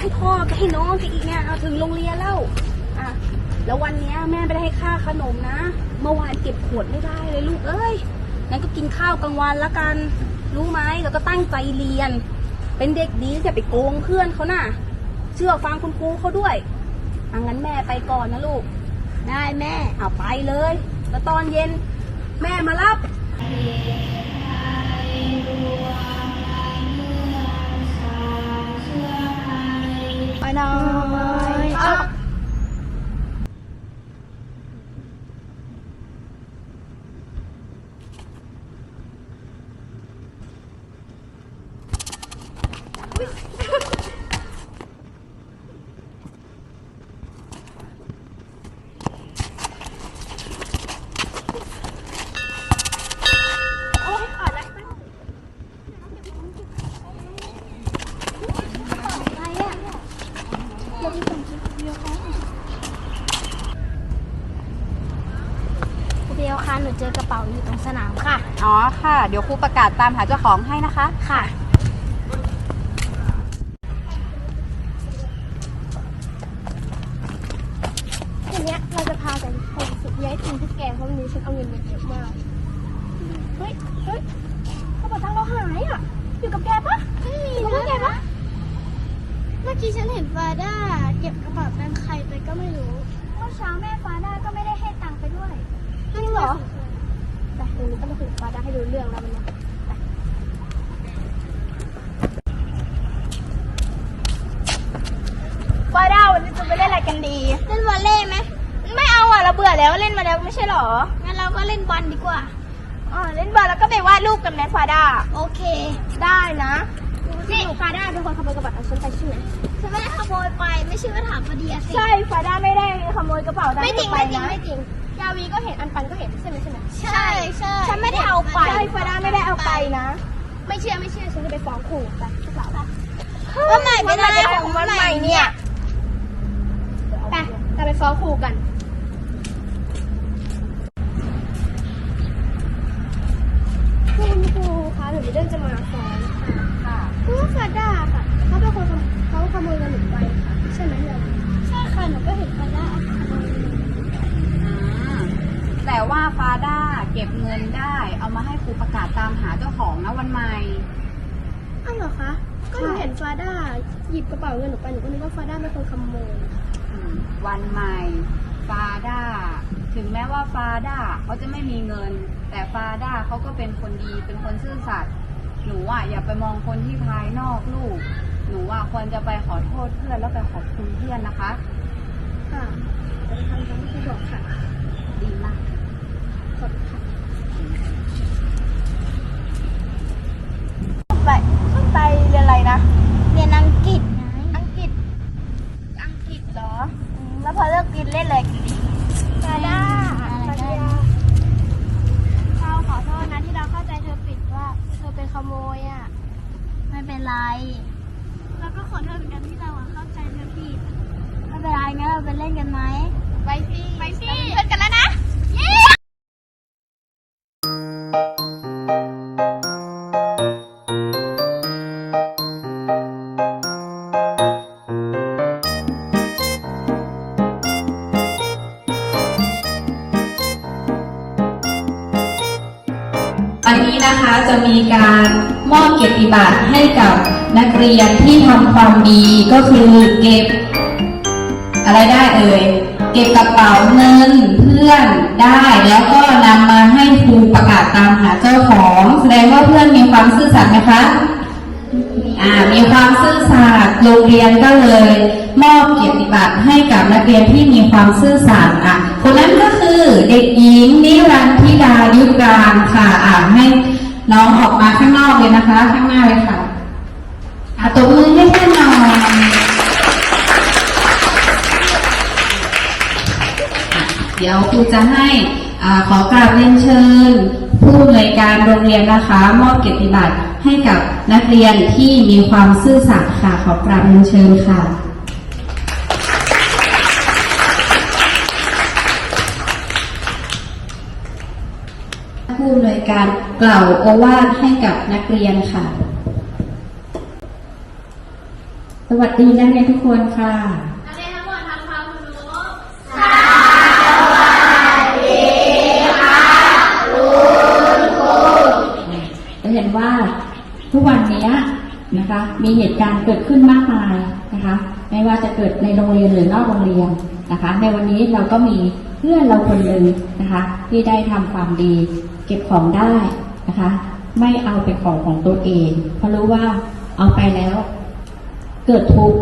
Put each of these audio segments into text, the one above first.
ให้พ่อให้น้องแกอีกเนี่ยเอาถึงโรงเรียนแล้วอะแล้ววันเนี้ยแม่ไม่ได้ให้ค่าขนมนะ เมื่อวานเก็บขวดไม่ได้เลยลูกเอ้ยงั้นก็กินข้าวกลางวันละกัน รู้ไหมแล้วก็ตั้งใจเรียน เป็นเด็กดีอย่าไปโกงเพื่อนเขาน่ะ เชื่อฟังคุณครูเขาด้วยอะงั้นแม่ไปก่อนนะลูก ได้แม่เอาไปเลย แล้วตอนเย็น แม่มารับ ไปหน่อยเอา เดียวค่ะหนู เจอกระเป๋าอยู่ตรงสนามค่ะ อ๋อค่ะ เดี๋ยวครูประกาศตามหาเจ้าของให้นะคะ ค่ะ ทีเนี้ยเราจะพากันไปสุดย้ายทีมที่แกเพราะวันนี้ฉันเอาเงินมาเยอะมาก เฮ้ย เฮ้ยกระเป๋าตังค์เราหายอะ อยู่กับแกปะไม่มีอยู่กับแกปะเมื่อกี้ฉันเห็นฟาด้าเก็บกระเป๋าตังค์ใครไปก็ไม่รู้ เมื่อเช้าแม่ฟาด้าก็ไม่ได้ให้ตังค์ไปด้วยจริงเหรอแต่เดี๋ยว นี้ต้องมาคุยกับฟาด้าให้รู้เรื่องแล้วมันเนี่ยว่าดาวันนี้จะไปเล่นอะไรกันดี เล่นวอลเล่ไหมไม่เอาอะเราเบื่อแล้วเล่นมาแล้วไม่ใช่หรอ งั้นเราก็เล่นบอลดีกว่า อ๋อเล่นบอลแล้วก็ไปวาดรูปกันไหมฟาดาโอเค ได้นะนี่ฟาด้าเป็นคนขโมยกระเป๋าของฉันไปใช่ไหม ฉันไม่ได้ขโมยไป ไม่เชื่อก็ถามพอดีอะสิ ใช่ฟาดาไม่ได้ขโมยกระเป๋าตังค์ไม่จริง ไปไม่จริง นะไม่จริง ยาวีก็เห็นอันปันก็เห็นใช่ไหมใช่ไหมใช่ใช่ฉันไม่ได้เอาไป ใช่ฟาดาไม่ได้เอาไปนะ ไม่เชื่อไม่เชื่อฉันจะไปฟ้องครูไปพวกเราไปว่าใหม่เป็นอะไรของวันใหม่เนี่ย ไปเราไปฟ้องครูกันคุณครูคะหนูมีเรื่องจะมาฟ้องค่ะ ค่ะ คือว่าฟาด้าค่ะเขาเป็นคนเขาขโมยเงินหนูไปค่ะใช่ไหมเราใช่ค่ะหนูก็เห็นฟาด้าขโมยเงิน อืมแต่ว่าฟาด้าเก็บเงินได้ เอามาให้ครูประกาศตามหาเจ้าของนะวันใหม่ อ้าวเหรอคะ ก็หนูเห็นฟาด้าหยิบกระเป๋าเงินหนูไปหนูก็นึกว่าฟาด้าเป็นคนขโมยอืมวันใหม่ฟาด้าถึงแม้ว่าฟาด้าเขาจะไม่มีเงิน แต่ฟาด้าเขาก็เป็นคนดีเป็นคนซื่อสัตย์หนูอะอย่าไปมองคนที่ภายนอกลูก หนูอะควรจะไปขอโทษเพื่อนแล้วไปขอบคุณเพื่อนนะคะ ค่ะจะไปทำตามที่บอกค่ะ ดีมาก ขอบคุณค่ะ ไปไปเรียนอะไรนะ เรียนอังกฤษไง อังกฤษ อังกฤษเหรออืมแล้วพอเลิกกินเล่นอะไรกันดี ฟาด้าฟาด้าเราขอโทษนะที่เราเข้าใจเธอผิดว่าเธอเป็นขโมยอะ ไม่เป็นไร แล้วก็ขอโทษเหมือนกันที่เราอะเข้าใจเธอผิด ไม่เป็นไรงั้นเรา ไปเล่นกันไหม ไปสิไปสิเล่นกันแล้วนะวันนี้นะคะจะมีการมอบเกียรติบัตรให้กับนักเรียนที่ทำความดีก็คือเก็บ อะไรได้เอ่ยเก็บกระเป๋าเงินเพื่อนได้แล้วก็นำมาให้ครูประกาศตามหาเจ้าของแสดงว่าเพื่อนมีความซื่อสัตย์ไหมคะอ่ามีความซื่อสัตย์โรงเรียนก็เลยมอบเกียรติบัตรให้กับนักเรียนที่มีความซื่อสัตย์อะคนนั้นก็คือเด็กหญิงนิรันธิดายุกรานค่ะอ่าให้น้องออกมาข้างนอกเลยนะคะ ข้างหน้าเลยค่ะ เดี๋ยวครูจะให้อขอกราบเรียนเชิญ ผู้อำนวยการโรงเรียนนะคะ มอบเกียรติบัตรให้กับนักเรียนที่มีความซื่อสัตย์ค่ะ ขอกราบเรียนเชิญค่ะผู้อำนวยการกล่าวโอวาทให้กับนักเรียนค่ะ สวัสดีนักเรียนทุกคนค่ะ ว่า ทุกวันนี้นะคะมีเหตุการณ์เกิดขึ้นมากมายนะคะไม่ว่าจะเกิดในโรงเรียนหรือนอกโรงเรียนนะคะ ในวันนี้เราก็มีเพื่อนเราคนหนึ่งนะคะ ที่ได้ทำความดี เก็บของได้นะคะ ไม่เอาเป็นของของตัวเอง เพราะรู้ว่าเอาไปแล้ว เกิดทุกข์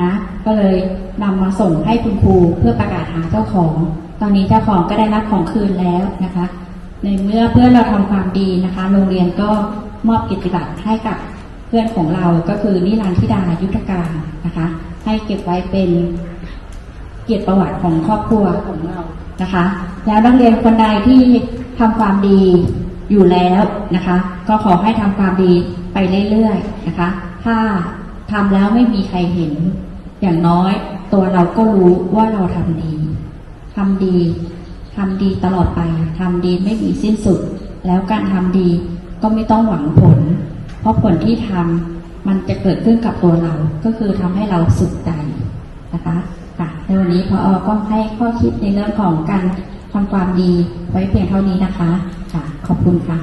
นะก็เลยนำมาส่งให้คุณครูเพื่อประกาศหาเจ้าของ ตอนนี้เจ้าของก็ได้รับของคืนแล้วนะคะ ในเมื่อเพื่อนเราทำความดีนะคะ โรงเรียนก็มอบกิตติบัตรให้กับเพื่อนของเราก็คือนิรันดร์ธิดายุทธการนะคะ ให้เก็บไว้เป็นเกียรติประวัติของครอบครัวของเรานะคะ แล้วนักเรียนคนใดที่ทำความดีอยู่แล้วนะคะ ก็ขอให้ทำความดีไปเรื่อยๆนะคะ ถ้าทำแล้วไม่มีใครเห็น อย่างน้อยตัวเราก็รู้ว่าเราทำดีทำดี ทำดีตลอดไปทำดีไม่มีสิ้นสุด แล้วการทำดีก็ไม่ต้องหวังผล เพราะผลที่ทำมันจะเกิดขึ้นกับตัวเรา ก็คือทำให้เราสุขใจนะคะค่ะในวันนี้พออก็ให้ข้อคิดในเรื่องของการทำความดีไว้เพียงเท่านี้นะคะ ค่ะ ขอบคุณค่ะ